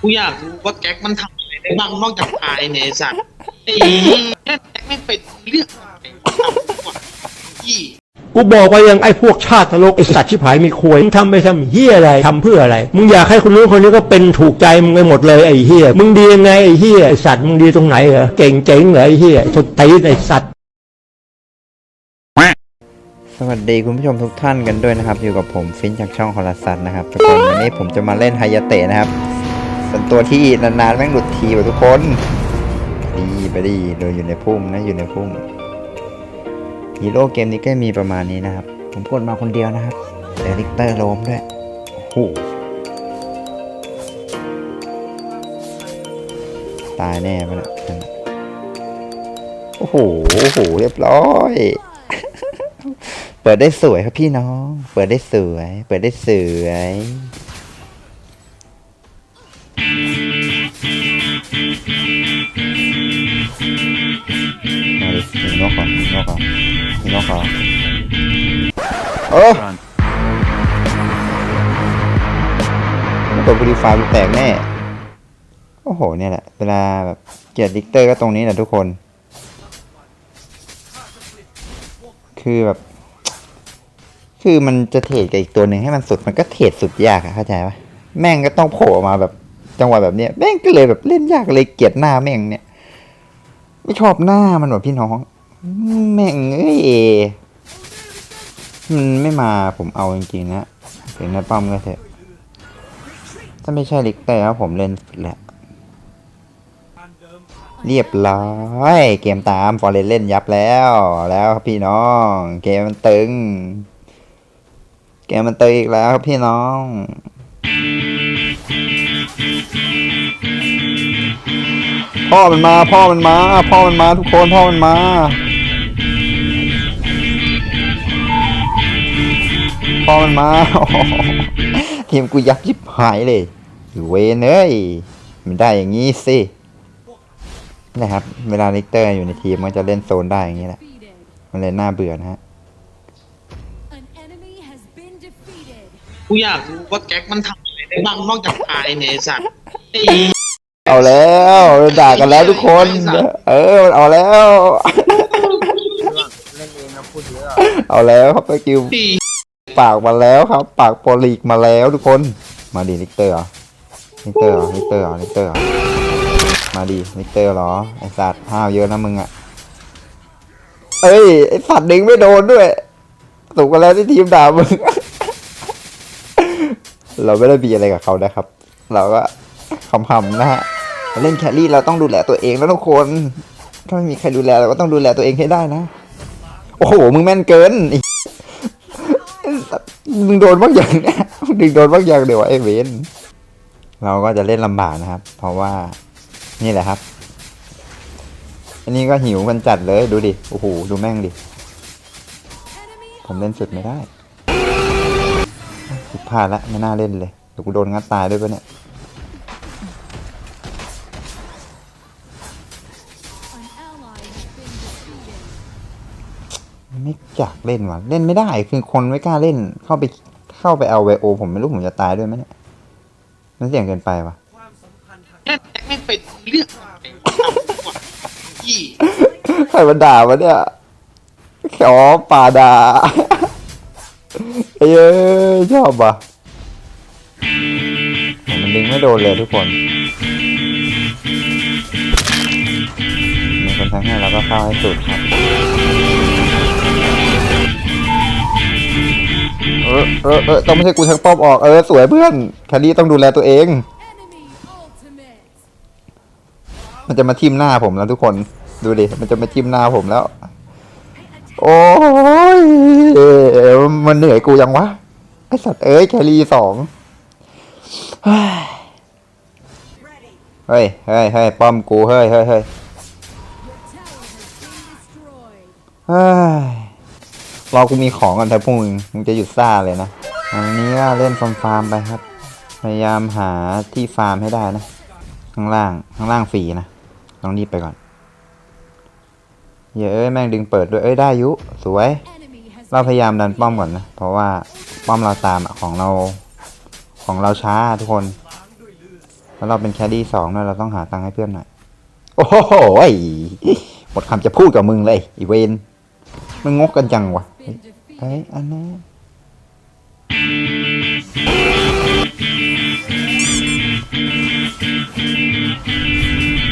กูอยากรู้ว่าแก๊กมันทำอะไรได้บ้างนอกจากตายเนี่ยไอ้สัตว์ไอ้แก๊กไม่เป็นเรื่องอะไรทำวะพี่กูบอกไปยังไอ้พวกชาตินรกไอ้สัตว์ชิบหายมีควยมึงทำไปทำเฮียอะไรทำเพื่ออะไร มึงอยากให้คนนู้นคนนี้ก็เป็นถูกใจมึงไปหมดเลยไอ้เฮียมึงดียังไงไอ้เฮียไอ้สัตว์มึงดีตรงไหนเหรอเก่งเจ๋งเหรอไอ้เฮียสุดตีนไอ้สัตว์สวัสดีคุณผู้ชมทุกท่านกันด้วยนะครับ อยู่กับผมฟินจากช่องคอร์สันนะครับทุกคนวันนี้ผมจะมาเล่นไฮยาเตะนะครับ เป็นตัวที่นานๆแม่งหลุดทีว่ะทุกคนดีไปดีโดยอยู่ในพุ่มนะอยู่ในพุ่มฮีโร่เกมนี้ก็มีประมาณนี้นะครับ ผมกดมาคนเดียวนะครับเดลิกเตอร์โลมด้วยโอ้โหตายแน่ไปละโอ้โหโอ้โหเรียบร้อย เปิดได้สวยครับพี่น้อง เปิดได้สวย เปิดได้สวย นกก่อนมีนกก่อนมีนกก่อนโอ้ตัวบริฟาร์แตกแน่ โอ้โห เนี่ยแหละ เวลาแบบเกียร์ดิกเตอร์ก็ตรงนี้แหละทุกคน คือแบบ คือมันจะเทรดกับอีกตัวหนึ่งให้มันสุดมันก็เทรดสุดยากอะเข้าใจปะแม่งก็ต้องโผล่มาแบบจังหวะแบบเนี้ยแม่งก็เลยแบบเล่นยากเลยเกลียดหน้าแม่งเนี่ย ไม่ชอบหน้ามันแบบพี่น้อง แม่งเอ้ยมันไม่มาผมเอาจริงๆนะถึงในป้อมก็เถอะ ถ้าไม่ใช่ลิกเตอร์ครับผมเล่นแหละ เรียบร้อยเกมตามฟอร์เรนเล่นยับแล้ว แล้วพี่น้อง เกมมันตึง เกมมันตึงอีกแล้วพี่น้องพ่อมันมา พ่อมันมา พ่อมันมาทุกคน พ่อมันมา อมันมาทีมกูยับยิบหายเลยเวนเอ้ยมันได้อย่างงี้สินะครับ เวลาลิกเตอร์อยู่ในทีมมันจะเล่นโซนได้อย่างนี้แหละ มันเลยน่าเบื่อนะฮะ An enemy has been defeated. กูอยากรู้ว่าแก๊กมันทำอะไรได้บ้างนอกจากตายเนี่ยไอ้สัตว์ไอ้เอาแล้วด่ากันแล้วทุกคน เออเอาแล้วเอาแล้วครับสกิลที่ ปากมาแล้วครับ ปากโปรลีกมาแล้วทุกคน มาดิลิกเตอร์เหรอลิกเตอร์เหรอลิกเตอร์เหรอลิกเตอร์มาดิลิกเตอร์เหรอไอสัตว์ห้าวเยอะนะมึงอะเอ้ยไอสัตว์ดึงไม่โดนด้วยถูกกันแล้วที่ทีมด่ามึงเราไม่ได้มีอะไรกับเขานะครับ เราก็คำๆนะฮะเล่นแครี่เราต้องดูแลตัวเองแล้วทุกคน ถ้าไม่มีใครดูแลเราก็ต้องดูแลตัวเองให้ได้นะ โอ้โห มึงแม่นเกิน มึงโดนบางอย่างเนี่ยมึงโดนบางอย่างเดี๋ยวไอ้เวนเราก็จะเล่นลำบากนะครับ เพราะว่านี่แหละครับ อันนี้ก็หิวกันจัดเลยดูดิ โอ้โห ดูแม่งดิ ผมเล่นสุดไม่ได้ผิดพลาดละไม่น่าเล่นเลยเดี๋ยวกูโดนงัดตายด้วยปะเนี่ย ไม่อยากเล่นว่ะ เล่นไม่ได้คือคนไม่กล้าเล่น เข้าไปเข้าไปเอาไวโอ ผมไม่รู้ผมจะตายด้วยไหมเนี่ยมันเสี่ยงเกินไปว่ะแก๊กไม่เป็นเรื่องอะไรทำวะพี่ใครมาด่าวะเนี่ยขอป่าด่าเอ้ยชอบว่ะมันดึงไม่โดนเลยทุกคนมีคนทั้งให้เราก็เข้าให้สุดครับ เออเออเออต้องไม่ใช่กูทั้งป้อมออกเออสวยเพื่อนแคลรี่ต้องดูแลตัวเอง มันจะมาทิ่มหน้าผมแล้วทุกคนดูดิมันจะมาทิ่มหน้าผมแล้ว โอ้ยมันเหนื่อยกูยังวะไอสัตว์เอ้ยแครีสองเฮ้ยเฮ้ยเฮ้ยป้อมกูเฮ้ยเฮ้ยเฮ้ย รอกูมีของก่อนแต่พวกมึงมึงจะหยุดซ่าเลยนะอันนี้ก็เล่นฟาร์มฟาร์มไปครับ พยายามหาที่ฟาร์มให้ได้นะ ข้างล่างข้างล่างฟรีนะต้องรีบไปก่อนเหี้ยเอ้ยแม่งดึงเปิดด้วยเอ้ยได้ยุ สวย เราพยายามดันป้อมก่อนนะ เพราะว่าป้อมเราตามของเราของเราช้าทุกคน แล้วเราเป็นแคดดี้สองด้วยเราต้องหาตังค์ให้เพื่อนหน่อย โอ้โหหมดคำจะพูดกับมึงเลยอีเวนมึงงกกันจังวะ Been defeated. เอันนี้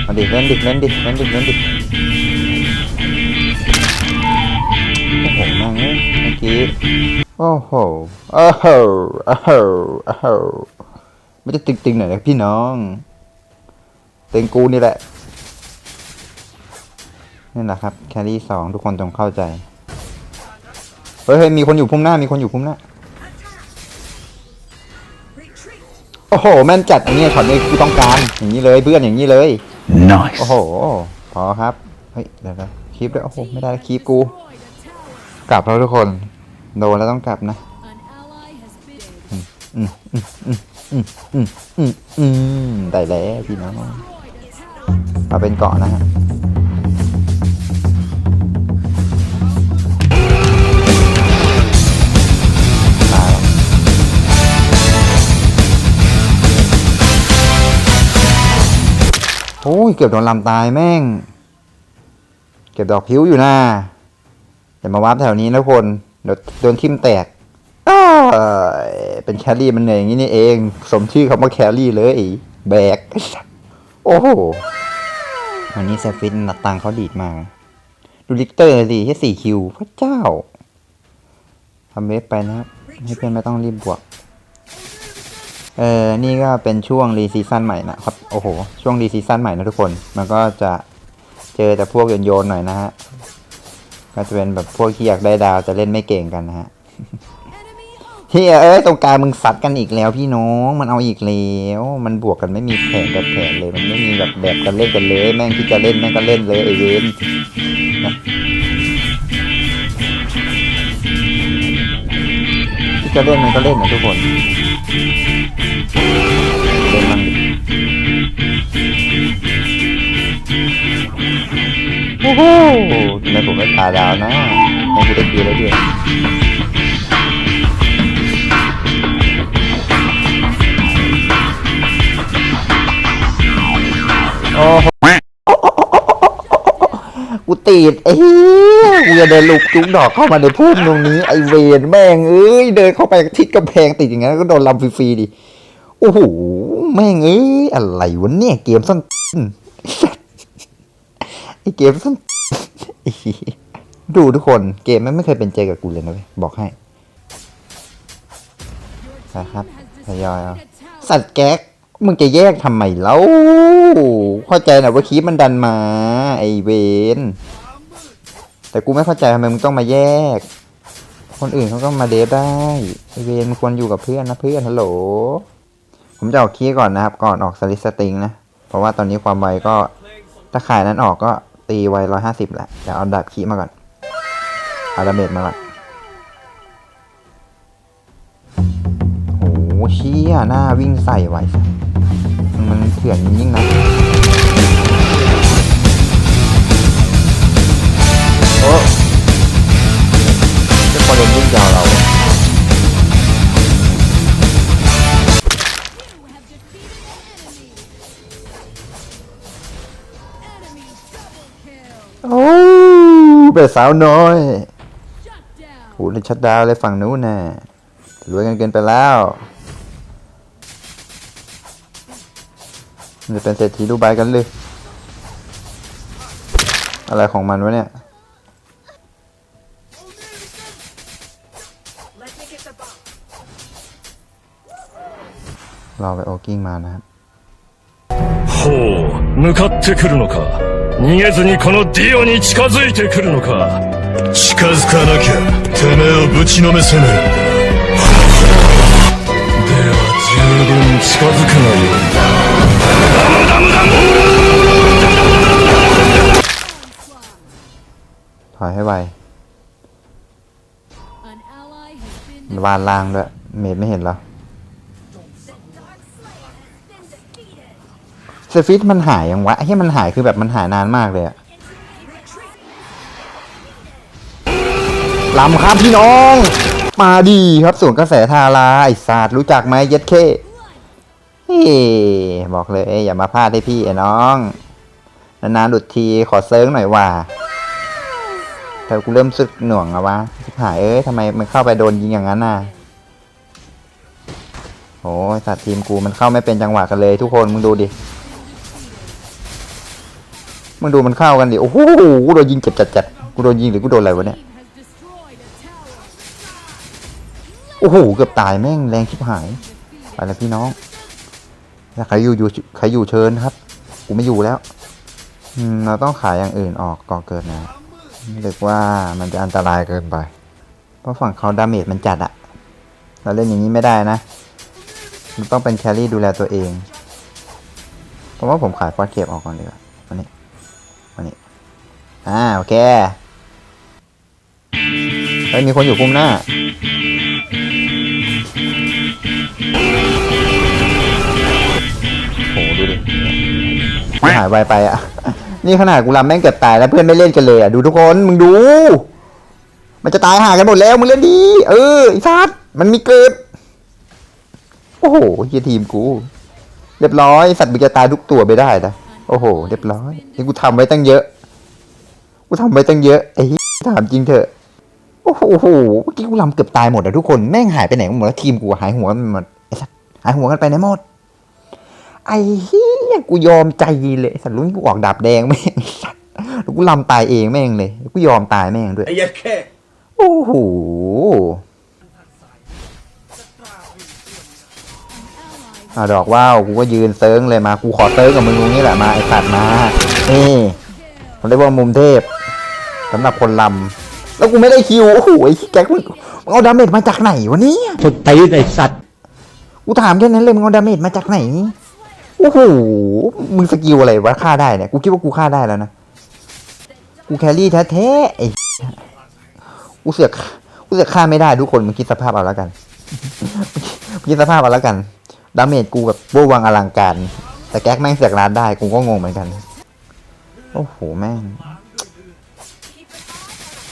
มาดิเล่นดิเล่นดิเล่นดิเล่นดิโอ้โหม่งเอ้ยเมื่อกี้โอ้โหโอ้โหโอ้โหโอ้โหไม่ได้ตึงๆหน่อยนะพี่น้องตึงกูนี่แหละนี่แหละครับแครี่สองทุกคนต้องเข้าใจ เฮ้ยเฮ้ยมีคนอยู่พุ่มหน้ามีคนอยู่พุ่มหน้า โอ้โห แม่นจัดอย่างนี้ช็อตนี้กูต้องการอย่างนี้เลยเพื่อนอย่างนี้เลยโอ้โหพอครับ เฮ้ยเดี๋ยวนะคลิปด้วยโอ้โหไม่ได้คลิปกู Destroyed a tower. กลับแล้วทุกคน โดนแล้วต้องกลับนะ An ally has been อืมอืมอืมอืมอืมอืมอืมได้แล้วพี่น้อง destroyed a tower. เอาเป็นเกาะนะฮะ เกือบโดนลำตายแม่ง เก็บดอกพิ้วอยู่นะอย่ามาวับแถวนี้นะคนเดี๋ยวโดนทิ่มแตกเป็นแครี่มันเหนื่อยอย่างนี้นี่เอง สมชื่อคำว่าแครี่เลย แบก โอ้โห วันนี้เซฟินหนักตังเขาดีดมา ดูลิกเตอร์สิแค่สี่คิว พระเจ้า ทำเวฟไปนะครับให้เพื่อนไม่ต้องรีบบวก เออนี่ก็เป็นช่วงรีซีซั่นใหม่นะครับ โอ้โห ช่วงรีซีซั่นใหม่นะทุกคน มันก็จะเจอแต่พวกโยนๆหน่อยนะฮะ ก็จะเป็นแบบพวกที่อยากได้ดาวจะเล่นไม่เก่งกันนะฮะ Enemy ult. เฮียเอ้ยตรงกลางมึงสัดกันอีกแล้วพี่น้อง มันเอาอีกแล้ว มันบวกกันไม่มีแผนแบบแผนเลย มันไม่มีแบบแบบกันเล่นกันเลย แม่งที่จะเล่นแม่งก็เล่นเลยไอเวนที่จะเล่นมันก็เล่นนะทุกคน โอ้โหทำไมผมไม่พาดาวนะให้กูได้คิวแล้วด้วยโอ้โหกูติดไอ้ยกูจะเดินลุกจุ้งดอกเข้ามาในพุ่มตรงนี้ ไอเวนแม่งเอ้ย เดินเข้าไปทิศกำแพงติดอย่างนั้นก็โดนลำฟรีๆดิ โอ้โห แม่งเอ้ย อะไรวะเนี่ย เกมส้น ไอเกมส้นดูทุกคนเกมมันไม่เคยเป็นใจกับกูเลยนะเว้ยบอกให้ Your Perhaps team has they are- destroyed a tower. สัตว์แก๊กมึงจะแยกทำไมแล้วเข้าใจนะว่าคีมันดันมา ไอเวนแต่กูไม่เข้าใจทำไมมึงต้องมาแยก คนอื่นเขาก็มาเดฟได้ไอเวนมันควรอยู่กับเพื่อนนะเพื่อนฮัลโหลผมจะออกคีก่อนนะครับ ก่อนออกสลิสติงนะ เพราะว่าตอนนี้ความไวก็ถ้าขายนั้นออกก็ ตีไวร้อยห้าสิบแหละเดี๋ยวเอาดาบขี้มาก่อนเอาดาเมจมาก่อนโอ้โหเชี่ยหน้าวิ่งใส่ไว้มันเถื่อนยิ่งนะ เบ็ดสาวน้อย Shut down. โอ้เลยชัดดาวเลยฝั่งนู้นน่ะรวยกันเกินไปแล้วมันจะเป็นเศรษฐีดูไบกันเลย อะไรของมันวะเนี่ยเรอไปโอกิ้งมานะครับほう、向かってくるのか。逃げずにこのディオに近づいてくるのか。近づかなきゃ、てめえをぶちのめせない。では十分近づくがよい。 ถอยให้ไว An ally has been มันวานล่างด้วย เมดไม่เห็นเหรอ เซฟิตมันหายยังวะไอ้ที่มันหายคือแบบมันหายนานมากเลยอะลำครับพี่น้อง มาดีครับส่วนกระแสทาราไอศาสตร์รู้จักไหมเย็ดเคเฮ้บอกเลยอย่ามาพลาดให้พี่ไอ้น้อง นานๆหลุดทีขอเซิร์งหน่อยว่าแต่กูเริ่มสึกหน่วงแล้วะชิหายเอ้ยทำไมมันเข้าไปโดนยิงอย่างนั้นน่ะโอ้ยสัตว์ทีมกูมันเข้าไม่เป็นจังหวะกันเลยทุกคนมึงดูดิ มึงดูมันเข้ากันดิโอ้โหกูโดนยิงเจ็บจัดๆกูโดนยิงหรือกูโดนอะไรวะเนี่ยโอ้โหเกือบตายแม่งแรงชิบหายไปแล้วพี่น้องถ้าใครอยู่อยู่ใครอยู่เชิญครับกูไม่อยู่แล้วอืมเราต้องขายอย่างอื่นออกก่อนเกิดนะเรียกว่ามันจะอันตรายเกินไปเพราะฝั่งเขาดาเมจมันจัดอะเราเล่นอย่างนี้ไม่ได้นะมันต้องเป็นแครี่ดูแลตัวเองเพราะว่าผมขายฟอสเคปออกก่อนดีกว่าวันนี้วันนี้ อ่าโอเคเฮ้ยมีคนอยู่คุมหน้า โหดูดิไม่หายไวไปอะ นี่ขนาดกูรำแม่งเกือบตายแล้วเพื่อนไม่เล่นกันเลยอะ ดูทุกคน มึงดู มันจะตายห่ากันหมดแล้ว มึงเล่นดี เออไอ้ซัดมันมีเกิด โอ้โหเฮียทีมกู เรียบร้อย สัตว์มึงจะตายทุกตัวไปได้นะ โอ้โห เรียบร้อย นี่กูทำไว้ตั้งเยอะ กูทำไว้ตั้งเยอะไอ้เหี้ยถามจริงเถอะ โอ้โหโอ้โหเมื่อกี้กูรำเกือบตายหมดอะทุกคนแม่งหายไปไหนกันหมดแล้วทีมกูหายหัวกันหมดไอ้สัตว์หายหัวกันไปไหนหมดไอ้เฮียกูยอมใจเลยสัตว์ลุ้นกูออกดาบแดงแม่งสัตว์แล้วกูลำตายเองแม่งเลยกูยอมตายแม่งด้วยไอ้ยัดแค่โอ้โหอะดอกว่าวกูก็ยืนเซิร์งเลยมากูขอเซิร์งกับมึงตรงนี้แหละมาไอสัตว์มานี่ เขาเรียกว่ามุมเทพสำหรับคนลำแล้วกูไม่ได้คิวโอ้โหไอ้แก๊กมึงมึงเอาดาเมจมาจากไหนวะเนี่ยสุดตีนไอ้สัตว์กูถามแค่นั้นเลยมึงเอาดาเมจมาจากไหนโอ้โหมึงสกิลอะไรวะฆ่าได้เนี่ยกูคิดว่ากูฆ่าได้แล้วนะกูแครี่แท้ๆไอ้กูเสือกกูเสือกฆ่าไม่ได้ทุกคนมึงคิดสภาพเอาแล้วกันมึงคิดสภาพเอาแล้วกันดาเมจกูแบบเวอร์วังอลังการแต่แก๊กแม่งเสือกร้านได้กูก็งงเหมือนกัน โอ้โห แม่ง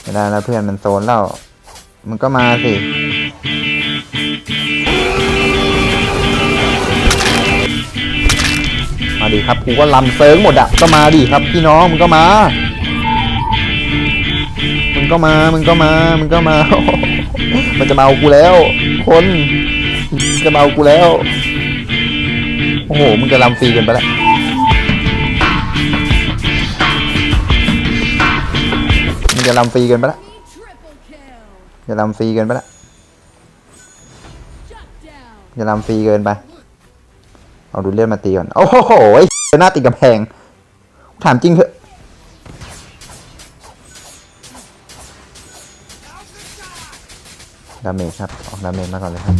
ไม่ได้แล้วเพื่อนมันโซนแล้วมึงก็มาสิ มาดิครับกูก็ลำเซิงหมดอะก็มาดิครับพี่น้องมึงก็มา มึงก็มา มึงก็มา มึงก็มา มันจะมาเอากูแล้ว คน จะมาเอากูแล้ว โอ้โห มึงจะลำฟรีกันไปแล้ว จะลำฟรีเกันไปล้ว Triple kill. จะลำฟรีเกินไปล้ว Shut down. จะลำฟรีเกินไป เอาดูเลือดมาตีก่อน โอ้โหไอ้หน้าติดกำแพง ถามจริงเถอะดาเมจครับ ออกดาเมจมาก่อนเลยครับ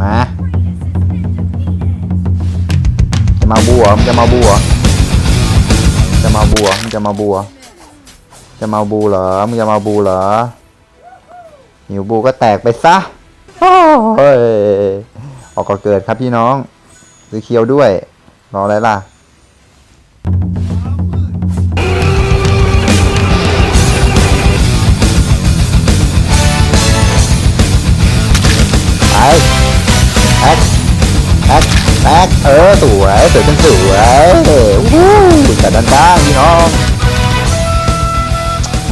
มา จะมาบัว มันจะมาบัว จะมาบัว มันจะมาบัว จะมาบูเหรอมึงจะมาบูเหรอหิวบูก็แตกไปซะโอ้ยออกก็เกิดครับพี่น้องซื้อเคียวด้วยรออะไรล่ะไปแท็กแท็กแท็กเออสวยสวยเป็นสวยวู้แต่ด้านด้านพี่น้องต้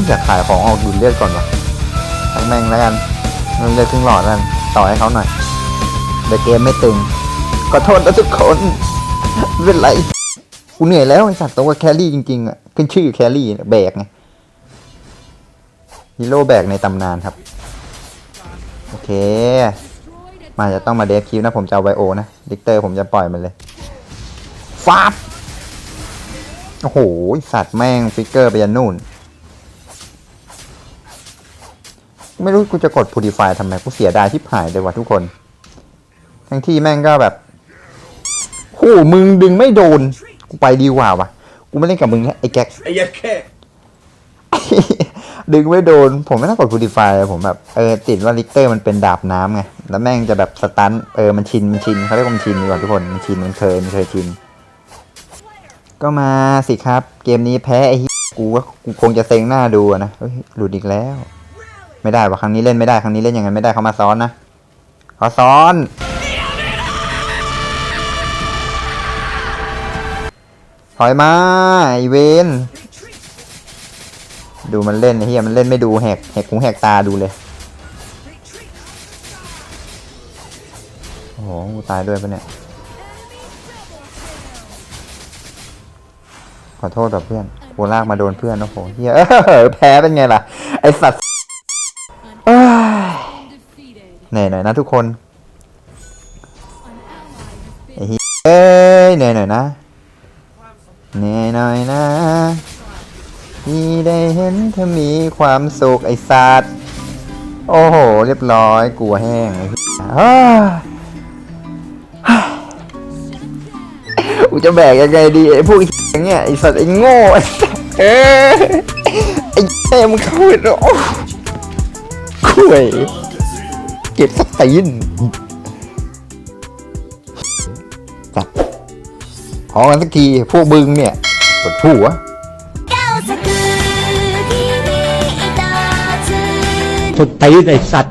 อยากขายของออกดูดเลือดก่อนวะทั้งแม่งแล้วกันมันเลือดครึ่งหลอดแล้วกันต่อให้เขาหน่อยเดี๋ยวเกมไม่ตึงขอโทษนะทุกคนไม่เป็นไรกูเหนื่อยแล้วไอสัตว์ตัวแครี่จริงๆอะขึ้นชื่อแครี่เนี่แบกไงฮีโร่แบกในตำนานครับ โอเค มาจะต้องมาเดฟคิวนะผมจะเอาไวโอนะดิกเตอร์ผมจะปล่อยมันเลยฟาบโอ้โหสัตว์แม่งฟิกเกอร์ไปยันนู่น ไม่รู้กูจะกด Purify ทำไมกูเสียดายที่หายเลยว่ะทุกคน ทั้งที่แม่งก็แบบโอ้โหมึงดึงไม่โดน กูไปดีกว่าวะกูไม่เล่นกับมึงแล้วไอ้แก๊กไอ้ยัดแค่ดึงไม่โดน ผมไม่ต้องกด Purify เลยผมแบบเออติดว่าลิกเตอร์มันเป็นดาบน้ำไง แล้วแม่งจะแบบสตันเออมันชินมันชินเขาเรียกว่ามันชินดีกว่าทุกคนมันชินมันเคยมันเคยชิน ก็มาสิครับ เกมนี้แพ้ไอ้เหี้ยกูว่ากูคงจะเซ็งหน้าดูอะนะเฮ้ยหลุดอีกแล้ว ไม่ได้ว่าครั้งนี้เล่นไม่ได้ครั้งนี้เล่นยังไงไม่ได้เขามาซ้อนนะเขาซ้อน ถอยมาไอเวนดูมันเล่นเฮียมันเล่นไม่ดูแหกแหกหูแหกตาดูเลยโอ้โหตายด้วยปะเนี่ยขอโทษต่อเพื่อนกูลากมาโดนเพื่อนนะโหเฮียแพ้เป็นไงล่ะ ไอสัตว เหนื่อยหน่อยนะทุกคนไอ้เฮ้ยเหนื่อยหน่อยนะเหนื่อยหน่อยนะที่ได้เห็นเธอมีความสุขไอ้สัตว์โอ้โห เรียบร้อยกลัวแห้งไอ้เหี้ยอ้ากูจะแบกยังไงดีไอ้พวกอย่างเงี้ยไอ้สัตว์ไอ้โง่ไอ้สัตว์เอ้ยไอ้แม่มึงเข้าไปแล้วโอ้คุย เก็บสักตีนสัตว์ขอกันสักทีพวกมึงเนี่ยปวดหัวสุดตีนไอ้สัตว์